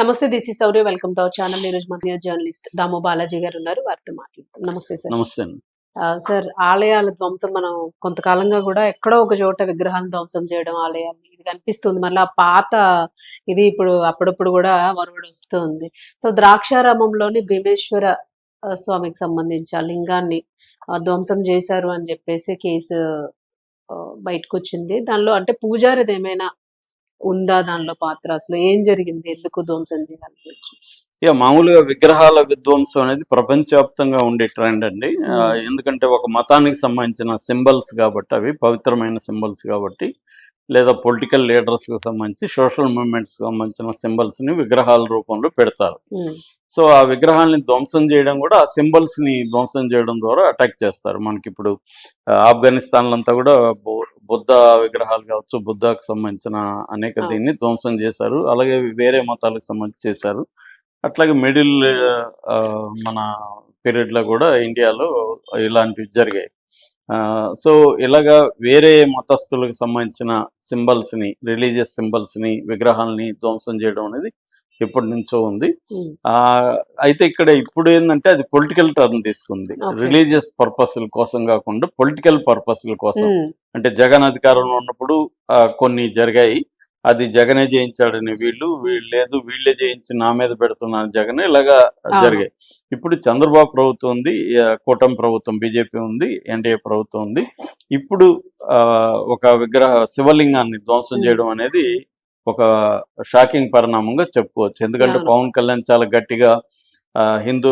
నమస్తే this is Sourya. Welcome to our channel. ఈ రోజు మన జర్నలిస్ట్ దామో బాలాజీ గారు ఉన్నారు. వారితో మాట్లాడతాం. నమస్తే సార్. నమస్తే సార్ ఆలయాల ధ్వంసం మనం కొంతకాలంగా కూడా ఎక్కడో ఒక చోట విగ్రహాలు ధ్వంసం చేయడం ఆలయాలు ఇది కనిపిస్తుంది. మళ్ళీ ఆ పాత ఇది ఇప్పుడు అప్పుడప్పుడు కూడా వరువుడు వస్తుంది. సో ద్రాక్షారామంలోని భీమేశ్వర స్వామికి సంబంధించి ఆ లింగాన్ని ధ్వంసం చేశారు అని చెప్పేసి కేసు బయటకు వచ్చింది దానిలో అంటే పూజారిది ఏమైనా ఉందా దానిలో పాత్ర? అసలు ఏం జరిగింది? ఎందుకు ధ్వంసం చేయాల్సి వచ్చింది ఇక మామూలుగా విగ్రహాల విధ్వంసం అనేది ప్రపంచవ్యాప్తంగా ఉండే ట్రెండ్ అండి. మ్మ్. ఎందుకంటే ఒక మతానికి సంబంధించిన సింబల్స్ కాబట్టి అవి పవిత్రమైన సింబల్స్ కాబట్టి లేదా పొలిటికల్ లీడర్స్కి సంబంధించి సోషల్ మూవ్మెంట్స్కి సంబంధించిన symbols ని విగ్రహాల రూపంలో పెడతారు. ఉమ్, సో ఆ విగ్రహాలని ధ్వంసం చేయడం కూడా ఆ symbols ని ధ్వంసం చేయడం ద్వారా అటాక్ చేస్తారు. మనకి ఇప్పుడు ఆ, ఆఫ్ఘనిస్తాన్లో అంతా కూడా బుద్ధ విగ్రహాలు కావచ్చు బుద్ధకు సంబంధించిన అనేక ఆ. దీన్ని ధ్వంసం చేశారు. అలాగే వేరే మతాలకు సంబంధించి చేశారు. అట్లాగే మిడిల్ మన పీరియడ్లో కూడా ఇండియాలో ఇలాంటివి జరిగాయి. సో ఇలాగా వేరే మతస్థులకు సంబంధించిన సింబల్స్ని రిలీజియస్ సింబల్స్ని విగ్రహాలని ధ్వంసం చేయడం అనేది ఎప్పటి నుంచో ఉంది. ఆ అయితే ఇక్కడ ఇప్పుడు ఏంటంటే అది పొలిటికల్ టర్న్ తీసుకుంది. రిలీజియస్ పర్పస్ల కోసం కాకుండా పొలిటికల్ పర్పస్ల కోసం. అంటే జగన్ అధికారంలో ఉన్నప్పుడు కొన్ని జరిగాయి. అది జగనే జయించాడని వీళ్ళు వీళ్ళు లేదు వీళ్ళే జయించి నా మీద పెడుతున్నారు జగన్ ఇలాగా. జరిగాయి ఇప్పుడు చంద్రబాబు ప్రభుత్వం ఉంది కూటమి ప్రభుత్వం బీజేపీ ఉంది ఎన్డీఏ ప్రభుత్వం ఉంది ఇప్పుడు ఆ, ఒక విగ్రహ శివలింగాన్ని ధ్వంసం. చేయడం అనేది ఒక షాకింగ్ పరిణామంగా చెప్పుకోవచ్చు ఎందుకంటే. పవన్ కళ్యాణ్ చాలా గట్టిగా ఆ, హిందూ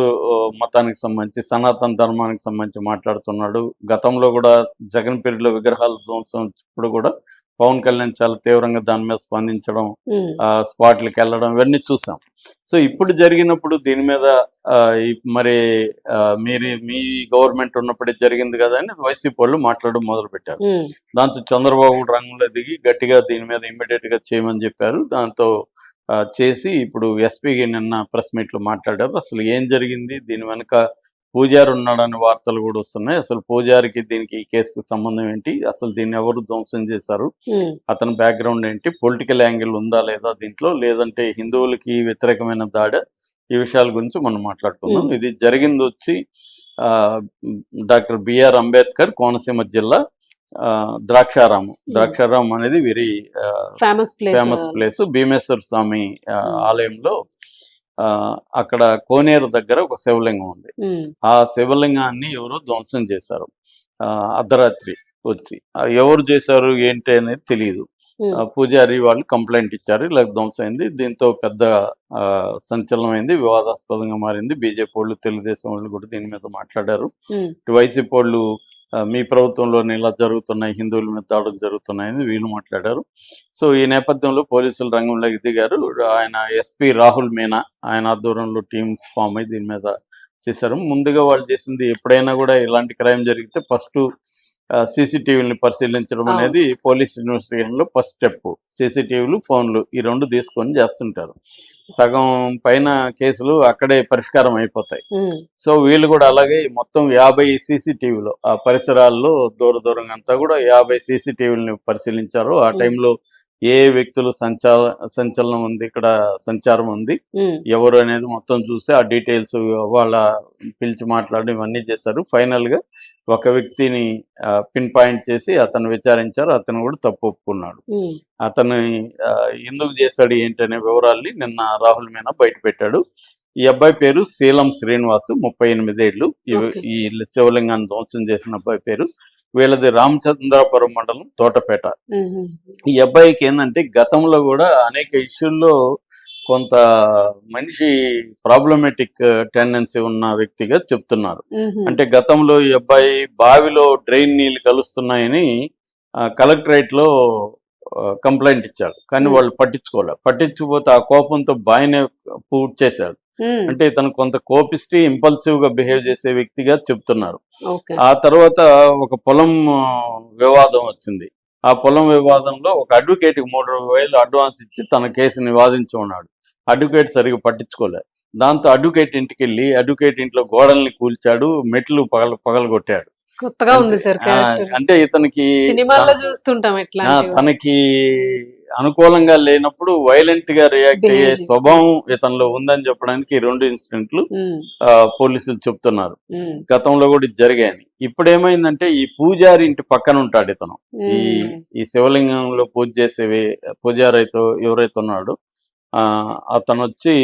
మతానికి సంబంధించి సనాతన ధర్మానికి సంబంధించి మాట్లాడుతున్నాడు గతంలో కూడా జగన్ పీరియడ్లో విగ్రహాల ధ్వంసం ఇప్పుడు కూడా పవన్ కళ్యాణ్ చాలా తీవ్రంగా దాని మీద స్పందించడం స్పాట్లకు వెళ్ళడం ఇవన్నీ చూసాం. సో ఇప్పుడు జరిగినప్పుడు దీని మీద మరి మీరు మీ గవర్నమెంట్ ఉన్నప్పుడే జరిగింది కదా అని వైసీపీ వాళ్ళు మాట్లాడడం మొదలు పెట్టారు దాంతో చంద్రబాబు రంగంలో దిగి గట్టిగా దీని మీద ఇమ్మీడియట్గా చేయమని చెప్పారు. దాంతో చేసి ఇప్పుడు ఎస్పీకి నిన్న ప్రెస్ మీట్లో మాట్లాడారు. అసలు ఏం జరిగింది? దీని వెనుక పూజారి ఉన్నాడని వార్తలు కూడా వస్తున్నాయి. అసలు పూజారికి దీనికి ఈ కేసుకి సంబంధం ఏంటి? అసలు దీన్ని ఎవరు ధ్వంసం చేశారు? అతని బ్యాక్గ్రౌండ్ ఏంటి? పొలిటికల్ యాంగిల్ ఉందా లేదా దీంట్లో? లేదంటే హిందువులకి వ్యతిరేకమైన దాడ? ఈ విషయాల గురించి మనం మాట్లాడుకుందాం. ఇది జరిగింది వచ్చి ఆ, డాక్టర్ బిఆర్ అంబేద్కర్ కోనసీమ జిల్లా ద్రాక్షారామం. ద్రాక్షారామం అనేది very famous place famous place Bhimeswara Swamy. ఆలయంలో అక్కడ కోనేరు దగ్గర ఒక శివలింగం ఉంది. ఆ శివలింగాన్ని ఎవరో ధ్వంసం చేశారు. ఆ, అర్ధరాత్రి వచ్చి. ఎవరు చేశారు ఏంటి అనేది తెలియదు పూజారి వాళ్ళు కంప్లైంట్ ఇచ్చారు. ఇలా ధ్వంసం అయింది. దీంతో పెద్ద సంచలనమైంది వివాదాస్పదంగా మారింది. బీజేపీ వాళ్ళు తెలుగుదేశం వాళ్ళు కూడా దీని మీద మాట్లాడారు. వైసీపీ వాళ్ళు మీ ప్రభుత్వంలోనే ఇలా జరుగుతున్నాయి హిందువుల మీద దాడులు జరుగుతున్నాయని వీళ్ళు మాట్లాడారు. సో ఈ నేపథ్యంలో పోలీసులు రంగంలోకి దిగారు. ఆయన ఎస్పీ రాహుల్ మీనా ఆయన ఆధ్వర్యంలో టీమ్స్ ఫామ్ అయ్యి దీని మీద చేశారు. ముందుగా వాళ్ళు చేసింది ఎప్పుడైనా కూడా ఇలాంటి క్రైమ్ జరిగితే ఫస్ట్ సీసీటీవీని పరిశీలించడం. అనేది పోలీస్ ఇన్వెస్టిగేషన్లో ఫస్ట్ స్టెప్ సీసీటీవీలు ఫోన్లు ఈ రెండు తీసుకొని చేస్తుంటారు. సగం పైన కేసులు అక్కడే పరిష్కారం అయిపోతాయి. సో వీళ్ళు కూడా అలాగే మొత్తం యాభై సీసీటీవీలు ఆ పరిసరాల్లో దూర దూరంగా అంతా కూడా యాభై సీసీటీవీలని పరిశీలించారు. ఆ. టైంలో ఏ వ్యక్తులు సంచార సంచలనం ఉంది ఇక్కడ సంచారం ఉంది ఎవరు అనేది మొత్తం చూసి ఆ డీటెయిల్స్ వాళ్ళ పిలిచి మాట్లాడడం ఇవన్నీ చేశారు. ఫైనల్గా ఒక వ్యక్తిని పిన్ పాయింట్ చేసి అతను విచారించారు అతను కూడా తప్పు ఒప్పుకున్నాడు. అతను ఎందుకు చేశాడు ఏంటనే వివరాల్ని నిన్న రాహుల్ మీనా బయట పెట్టాడు. ఈ అబ్బాయి పేరు శీలం శ్రీనివాస్ ముప్పై ఎనిమిదేళ్ళు. ఈ శివలింగాన్ని ధ్వంసం చేసిన అబ్బాయి పేరు వీళ్ళది రామచంద్రాపురం మండలం తోటపేట. ఈ అబ్బాయికి ఏంటంటే గతంలో కూడా అనేక ఇష్యూల్లో కొంత మనిషి ప్రాబ్లమేటిక్ టెండెన్సీ ఉన్న వ్యక్తిగా చెప్తున్నారు. అంటే గతంలో ఈ అబ్బాయి బావిలో డ్రైన్ నీళ్ళు కలుస్తున్నాయని కలెక్టరేట్లో కంప్లైంట్ ఇచ్చాడు. కానీ. వాళ్ళు పట్టించుకోలేదు పట్టించుకోపోతే ఆ కోపంతో పూర్తి చేశాడు అంటే ఇతను కొంత కోపిస్టి ఇంపల్సివ్గా బిహేవ్ చేసే వ్యక్తిగా చెప్తున్నారు. ఆ తర్వాత ఒక పొలం వివాదం వచ్చింది. ఆ పొలం వివాదంలో ఒక అడ్వకేట్ మూడు వేలు అడ్వాన్స్ ఇచ్చి తన కేసుని వాదించి ఉన్నాడు. అడ్వకేట్ సరిగా పట్టించుకోలేదు దాంతో అడ్వకేట్ ఇంటికి వెళ్ళి అడ్వకేట్ ఇంట్లో గోడల్ని కూల్చాడు మెట్లు పగల పగలగొట్టాడు. కొత్తగా ఉంది సార్ అంటే ఇతనికి సినిమాల్లో చూస్తుంటాం తనకి అనుకూలంగా లేనప్పుడు వైలెంట్గా రియాక్ట్ అయ్యే. స్వభావం ఇతనిలో ఉందని చెప్పడానికి రెండు ఇన్సిడెంట్లు పోలీసులు చెప్తున్నారు. గతంలో కూడా ఇది జరిగాయని. ఇప్పుడు ఏమైందంటే ఈ పూజారి ఇంటి పక్కన ఉంటాడు ఇతను. ఈ ఈ శివలింగంలో పూజ చేసేవి పూజారి అయితే ఎవరైతే ఉన్నాడో ఆ అతను వచ్చి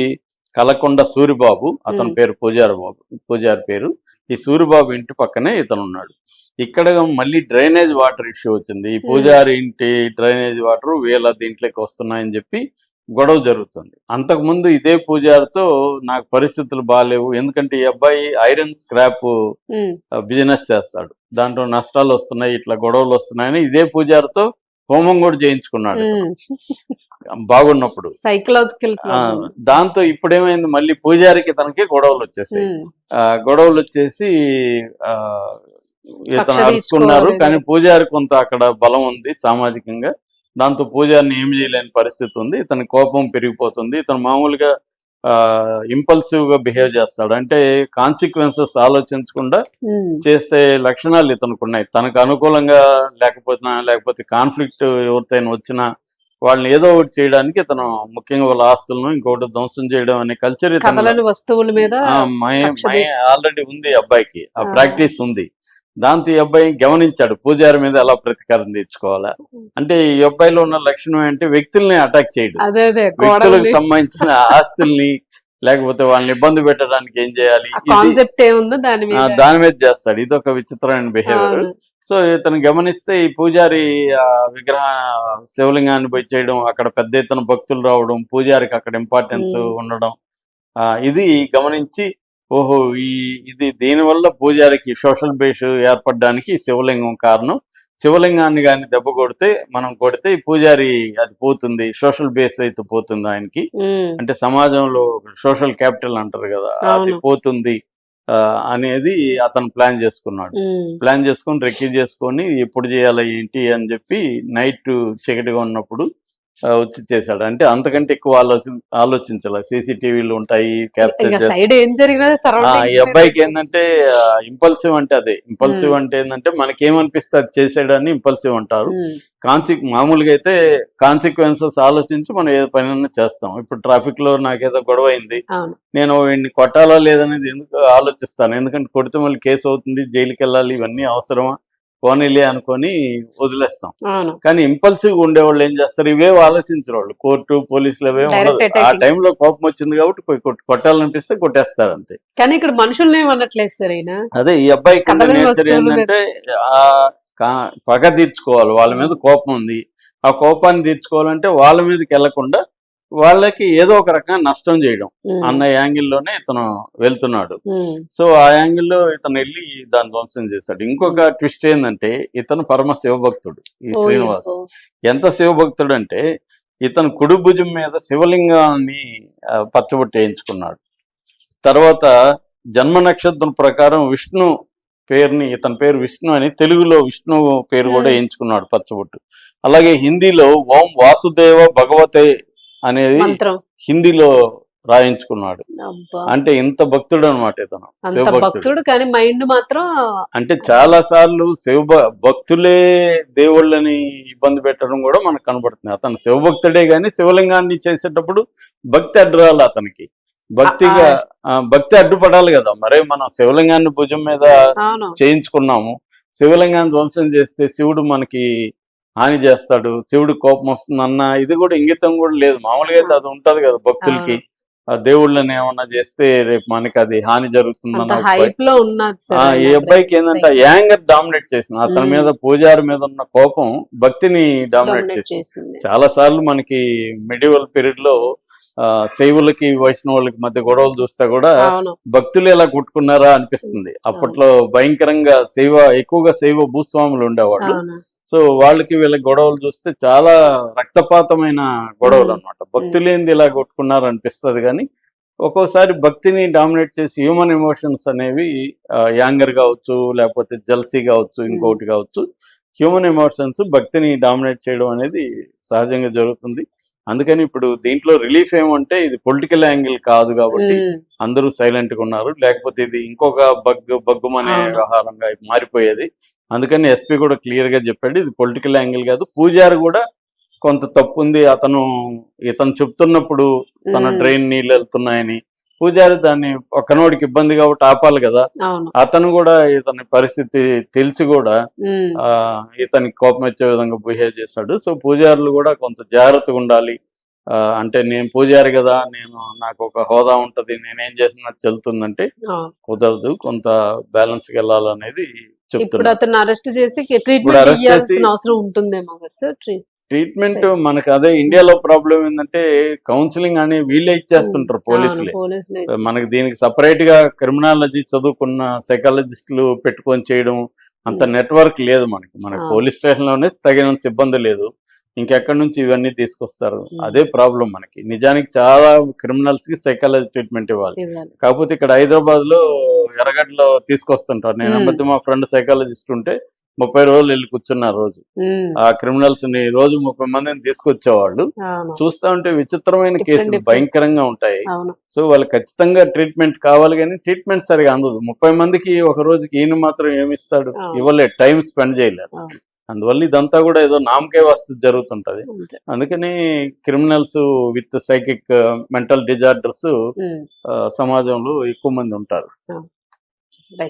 కలకొండ సూరిబాబు అతని. పేరు పూజారి బాబు పూజారి పేరు. ఈ సూరిబాబు ఇంటి పక్కనే ఇతను ఉన్నాడు ఇక్కడ మళ్ళీ డ్రైనేజ్ వాటర్ ఇష్యూ వచ్చింది. ఈ పూజారి ఇంటి డ్రైనేజ్ వాటర్ వీళ్ళ దీంట్లోకి వస్తున్నాయని చెప్పి గొడవ జరుగుతుంది. అంతకుముందు ఇదే పూజారితో నాకు పరిస్థితులు బాగాలేవు ఎందుకంటే ఈ అబ్బాయి ఐరన్ స్క్రాప్ ఉమ్, బిజినెస్ చేస్తాడు. దాంట్లో నష్టాలు వస్తున్నాయి ఇట్లా గొడవలు వస్తున్నాయని ఇదే పూజారితో హోమం కూడా చేయించుకున్నాడు ఉమ్. బాగున్నప్పుడు. సైకలాజికల్ దాంతో ఇప్పుడేమైంది మళ్ళీ పూజారికి తనకి గొడవలు వచ్చేసాయి. గొడవలు వచ్చేసి ఆ, ఇతను అరుచుకున్నారు. కానీ పూజారి కొంత అక్కడ బలం ఉంది సామాజికంగా. దాంతో పూజారిని ఏం చేయలేని పరిస్థితి ఉంది. ఇతని కోపం పెరిగిపోతుంది. ఇతను మామూలుగా ఇంపల్సివ్గా బిహేవ్ చేస్తాడు. అంటే కాన్సిక్వెన్సెస్ ఆలోచించకుండా చేస్తే లక్షణాలు ఇతనికి ఉన్నాయి. తనకు అనుకూలంగా లేకపోతే లేకపోతే కాన్ఫ్లిక్ట్ ఎవరితోనైనా వచ్చినా వాళ్ళని ఏదో ఒకటి చేయడానికి ఇతను ముఖ్యంగా వాళ్ళ ఆస్తులను ఇంకొకటి ధ్వంసం చేయడం అనే కల్చర్ వస్తువుల మీద ఆల్రెడీ ఉంది అబ్బాయికి. ఆ. ప్రాక్టీస్ ఉంది. దాంతో ఈ అబ్బాయి గమనించాడు పూజారి మీద ఎలా ప్రతీకారం తీర్చుకోవాలా? అంటే ఈ అబ్బాయిలో ఉన్న లక్షణం ఏంటంటే వ్యక్తుల్ని అటాక్ చేయడు. వ్యక్తులకు సంబంధించిన ఆస్తుల్ని లేకపోతే వాళ్ళని ఇబ్బంది పెట్టడానికి ఏం చేయాలి? ఇది- కాన్సెప్ట్ ఏముందో దాని మీద. దాని మీద చేస్తాడు. ఇది ఒక విచిత్రమైన బిహేవియర్. సో ఇతను గమనిస్తే ఈ పూజారి విగ్రహ శివలింగాన్ని పోయి చేయడం అక్కడ పెద్ద ఎత్తున భక్తులు రావడం పూజారికి అక్కడ ఇంపార్టెన్స్. ఉండడం ఇది గమనించి ఓహో ఈ ఇది దీనివల్ల పూజారికి సోషల్ బేస్ ఏర్పడడానికి శివలింగం కారణం? శివలింగాన్ని కానీ దెబ్బ కొడితే మనం కొడితే ఈ పూజారి అది పోతుంది సోషల్ బేస్ అయితే పోతుంది ఆయనకి. అంటే సమాజంలో సోషల్ క్యాపిటల్ అంటారు కదా అది. పోతుంది ఆ, అనేది అతను ప్లాన్ చేసుకున్నాడు. ప్లాన్ చేసుకొని రెక్కి చేసుకొని ఎప్పుడు చేయాలి ఏంటి అని చెప్పి నైట్ చీకటిగా ఉన్నప్పుడు వచ్చి చేశాడు. అంటే అంతకంటే ఎక్కువ ఆలోచి ఆలోచించాలి. సీసీటీవీలు ఉంటాయి ఈ అబ్బాయికి ఏంటంటే ఇంపల్సివ్ అంటే అదే. ఇంపల్సివ్ అంటే ఏంటంటే మనకేమనిపిస్తే అది చేసాడని ఇంపల్సివ్ అంటారు. కాన్సి మామూలుగా అయితే కాన్సిక్వెన్సెస్ ఆలోచించి మనం ఏ పని చేస్తాం. ఇప్పుడు ట్రాఫిక్లో నాకేదో గొడవ అయింది. నేను వీడిని కొట్టాలా లేదనేది ఎందుకు ఆలోచిస్తాను? ఎందుకంటే కొడితే మళ్ళీ కేసు అవుతుంది జైలుకి వెళ్ళాలి ఇవన్నీ అవసరమా? పోనీలే అనుకొని వదిలేస్తాం. కానీ ఇంపల్సివ్ ఉండేవాళ్ళు ఏం చేస్తారు? ఇవే ఆలోచించరు వాళ్ళు కోర్టు పోలీసులు అవే ఉండదు. ఆ. టైంలో కోపం వచ్చింది కాబట్టి పోయి కొట్టు- కొట్టాలనిపిస్తే కొట్టేస్తారు అంతే. కానీ ఇక్కడ మనుషుల్ని ఏమనట్లేదు సార్ ఈయన? అదే ఈ అబ్బాయి నేచర్ ఏంటంటే పగ తీర్చుకోవాలి. వాళ్ళ మీద కోపం ఉంది. ఆ కోపాన్ని తీర్చుకోవాలంటే వాళ్ళ మీదకి వెళ్ళకుండా వాళ్ళకి ఏదో ఒక రకంగా నష్టం చేయడం. అన్న యాంగిల్లోనే ఇతను వెళ్తున్నాడు. సో ఆ యాంగిల్లో ఇతను వెళ్ళి దాన్ని ధ్వంసం చేశాడు. ఇంకొక ట్విస్ట్ ఏంటంటే ఇతను పరమ శివభక్తుడు ఈ శ్రీనివాస్. ఎంత శివభక్తుడు అంటే ఇతను కుడి భుజం మీద శివలింగాన్ని పచ్చబొట్టు వేయించుకున్నాడు. తర్వాత జన్మ నక్షత్రం ప్రకారం విష్ణు పేరుని ఇతని పేరు విష్ణు అని తెలుగులో విష్ణు పేరు కూడా. వేయించుకున్నాడు పచ్చబొట్టు. అలాగే హిందీలో ఓం వాసుదేవ భగవతే అనేది హిందీలో రాయించుకున్నాడు. అంటే ఇంత భక్తుడు అనమాట ఇతను భక్తుడు. కానీ మైండ్ మాత్రం అంటే చాలా సార్లు శివ భక్తులే దేవుళ్ళని ఇబ్బంది పెట్టడం కూడా మనకు కనబడుతుంది. అతను శివభక్తుడే గాని శివలింగాన్ని చేసేటప్పుడు భక్తి అడ్డురాలి అతనికి. భక్తిగా భక్తి అడ్డుపడాలి కదా. మరే మనం శివలింగాన్ని భుజం మీద చేయించుకున్నాము. శివలింగాన్ని ధ్వంసం చేస్తే శివుడు మనకి హాని చేస్తాడు శివుడు కోపం వస్తుంది అన్న ఇది కూడా ఇంగితం కూడా లేదు. మామూలుగా అయితే అది ఉంటది కదా భక్తులకి. ఆ దేవుళ్ళని ఏమన్నా చేస్తే రేపు మనకి అది హాని జరుగుతుందన్న సార్ ఈ అబ్బాయికి ఏంటంటే. యాంగర్ డామినేట్ చేసింది. అతని. మీద పూజారి మీద ఉన్న కోపం భక్తిని డామినేట్ చేసింది. చాలా సార్లు మనకి మెడివల్ పీరియడ్లో శైవులకి వైష్ణవులకి మధ్య గొడవలు చూస్తే కూడా భక్తులు ఎలా కొట్టుకున్నారా అనిపిస్తుంది. అప్పట్లో భయంకరంగా శైవ ఎక్కువగా శైవ భూస్వాములు ఉండేవాళ్ళు. సో వాళ్ళకి వీళ్ళకి గొడవలు చూస్తే చాలా రక్తపాతమైన గొడవలు మ్మ్. అన్నమాట. భక్తులేంది ఇలా కొట్టుకున్నారు అనిపిస్తుంది కానీ ఒక్కోసారి భక్తిని డామినేట్ చేసి హ్యూమన్ ఎమోషన్స్ అనేవి యాంగర్ కావచ్చు లేకపోతే జల్సీ కావచ్చు ఇంకొకటి కావచ్చు హ్యూమన్ ఎమోషన్స్ భక్తిని డామినేట్ చేయడం అనేది సహజంగా జరుగుతుంది. అందుకని ఇప్పుడు దీంట్లో రిలీఫ్ ఏమంటే ఇది పొలిటికల్ యాంగిల్ కాదు కాబట్టి అందరూ సైలెంట్గా ఉన్నారు. లేకపోతే ఇది ఇంకొక బగ్ బగ్గుమనే. వ్యవహారంగా మారిపోయేది. అందుకని ఎస్పీ కూడా క్లియర్గా చెప్పాడు ఇది పొలిటికల్ యాంగిల్ కాదు. పూజారి కూడా కొంత తప్పు ఉంది అతను ఇతను చెప్తున్నప్పుడు తన డ్రైన్ నీళ్ళు వెళ్తున్నాయని. పూజారి దాన్ని ఒకనోడికి ఇబ్బంది కాబట్టి ఆపాలి కదా. అతను కూడా ఇతని పరిస్థితి తెలిసి కూడా ఇతనికి కోపం వచ్చే విధంగా బిహేవ్ చేశాడు. సో పూజారులు కూడా కొంత జాగ్రత్తగా ఉండాలి. అంటే నేను పూజారి కదా నేను నాకు ఒక హోదా ఉంటది నేనేం చేసినా చెల్తుందంటే కుదరదు. కొంత బ్యాలెన్స్ వెళ్ళాలనేది ఇప్పుడు అతను అరెస్ట్ చేసి ట్రీట్మెంట్ ఇవ్వాల్సిన అవసరం ఉంటుందేమో కదా సార్ ట్రీ- ట్రీట్మెంట్ మనకు అదే ఇండియాలో ప్రాబ్లం ఏంటంటే కౌన్సిలింగ్ అని వీళ్ళే ఇచ్చేస్తుంటారు పోలీసులే. మనకి దీనికి సపరేట్గా క్రిమినాలజీ చదువుకున్న సైకాలజిస్టులు పెట్టుకొని చేయడం అంత. నెట్వర్క్ లేదు మనకి. మనకి Ah. పోలీస్ స్టేషన్లోనే తగినంత సిబ్బంది లేదు. ఇంకెక్కడి నుంచి ఇవన్నీ తీసుకొస్తారు. అదే ప్రాబ్లం మనకి. నిజానికి చాలా క్రిమినల్స్కి సైకాలజీ ట్రీట్మెంట్ ఇవ్వాలి. కాకపోతే ఇక్కడ హైదరాబాద్లో ఎర్రగడ్డలో తీసుకొస్తుంటారు. నేను. మధ్య మా ఫ్రెండ్ సైకాలజిస్ట్ ఉంటే ముప్పై రోజులు వెళ్ళి కూర్చున్నారు రోజు. ఆ క్రిమినల్స్ని రోజు ముప్పై మందిని తీసుకొచ్చేవాళ్ళు. చూస్తా ఉంటే విచిత్రమైన కేసులు. భయంకరంగా ఉంటాయి. సో వాళ్ళు ఖచ్చితంగా ట్రీట్మెంట్ కావాలి కానీ ట్రీట్మెంట్ సరిగా అందదు. ముప్పై మందికి ఒక రోజుకి ఈయన మాత్రం ఏమి ఇస్తాడు అవును. ఇవ్వలే టైం స్పెండ్ చేయలేరు. అవును. అందువల్ల ఇదంతా కూడా ఏదో నామకే వస్తు జరుగుతుంటది. అందుకని criminals with psychic mental disorders. సమాజంలో ఎక్కువ మంది ఉంటారు.